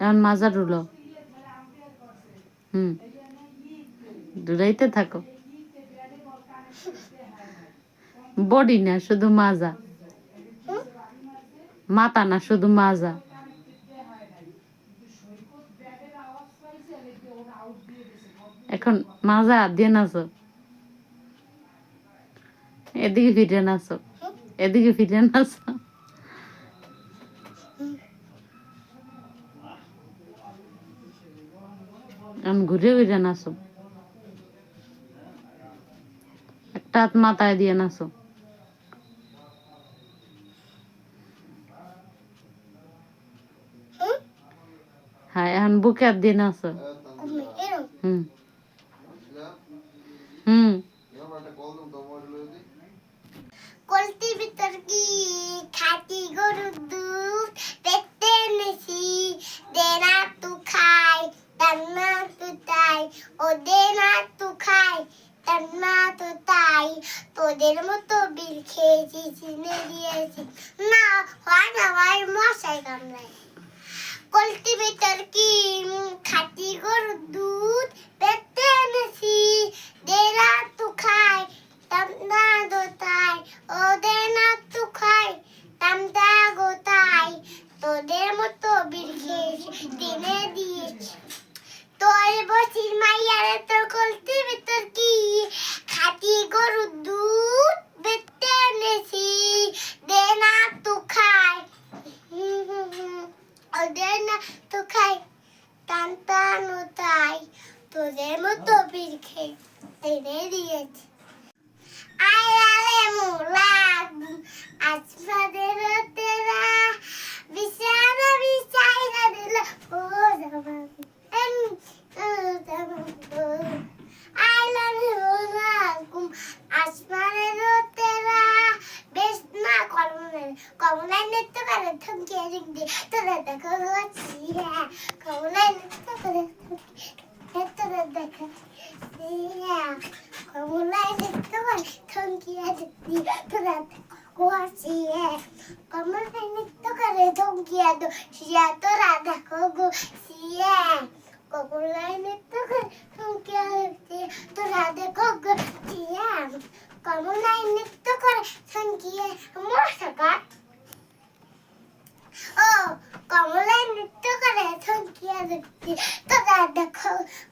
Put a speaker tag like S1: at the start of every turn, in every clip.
S1: এখন মাজা ডুলো হুম। ডুলাইতে থাকো। বডি না, শুধু মাজা। মাথা না, শুধু মাজা। এখন মাজা দিয়ে নাচো। এদিকে ফিরে নাচো। এদিকে ফিরে নাচো। এখন ঘুরে ঘুরে নাচো একটা হাত মাথায় দিয়ে নাচো হ্যাঁ এখন বুকে হাত দিয়ে নাচো। হুম। হুম।
S2: কলতির ভিতর কি? তাই ও দেনা তু খাই তান্না তু তাই তোদের মতো বিল খেয়েছি চিনে দিয়েছি না হয় না ভাই মশাই কামড়ায় কলতি ভিতর কি খাটি গরুর দুধ দেখতে এনেছি দেনা তু খাই তান্না দো তাই ওদের না তু খাই তামটা গোতাই তোদের মতো বীর খেয়েছি দিনে দিয়েছি তোর বসির মাইয়ারে তোর কলতি ভিতর কি খাটি গরুর দুধ বেতে এনেছি দে না তু খাই ওদের না তু খাই, টান টান তাই। তোদের মতো বীর খেয়ে দিনে দিয়েছি আয়ালে মোলা আসমানের তেরা বিছানা বিছাইনা দিল, ও জামান এন ও জামান আয়ালে মোলা আসমানের তেরা বেশ না কর্মনে কর্মনে নৃত্য করে থমকে রিংদি তোরা দেখো হচ্ছি কর্মনে নৃত্য করে তোরা দেখো কমলাই দেখতে পাই থমকিয়া দেখি তোরা কোয়াছি কমলাই নৃত্য করে থমকিয়া দো সিয়া তোরা দেখো গো সিয়া কমলাই নৃত্য করে থমকিয়া দেখি তোরা দেখো গো সিয়া কমলাই নৃত্য করে থমকিয়া মশা কাট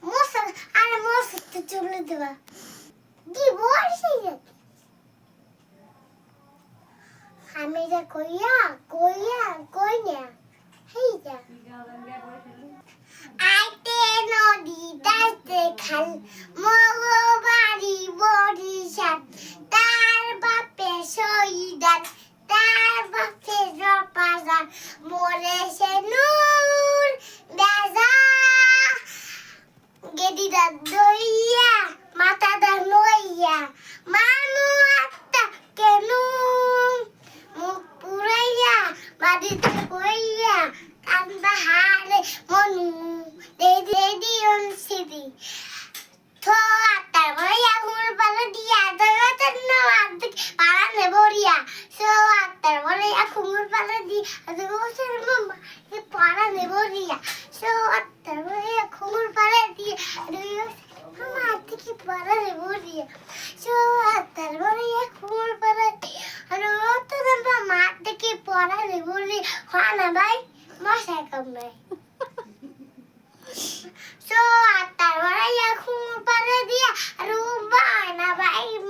S2: মশা আর মশা তো চলে দেওয়া ডিভোর্স আমি যা কইয়া কইয়া কইয়া হেই যা। আইতে নদী দাইতে খাল বাড়িতে কইয়া কান্দা হারে মনু দেদি অনসিদি থো আত্মার বইয়া ঘুর পালো দিয়া জগতের নামাদিক পারানে বরিয়া সো আত্মার বইয়া ঘুর পালো দিয়া জগতের মামা এ পারানে বরিয়া সো আত্মার বইয়া ঘুর পালো দিয়া আমার থেকে পারানে বরিয়া সো পড়ালে বলি না ভাই মশাই তো so তারপরে খুঁড় পারে দিয়ে রুম বায় না ভাই।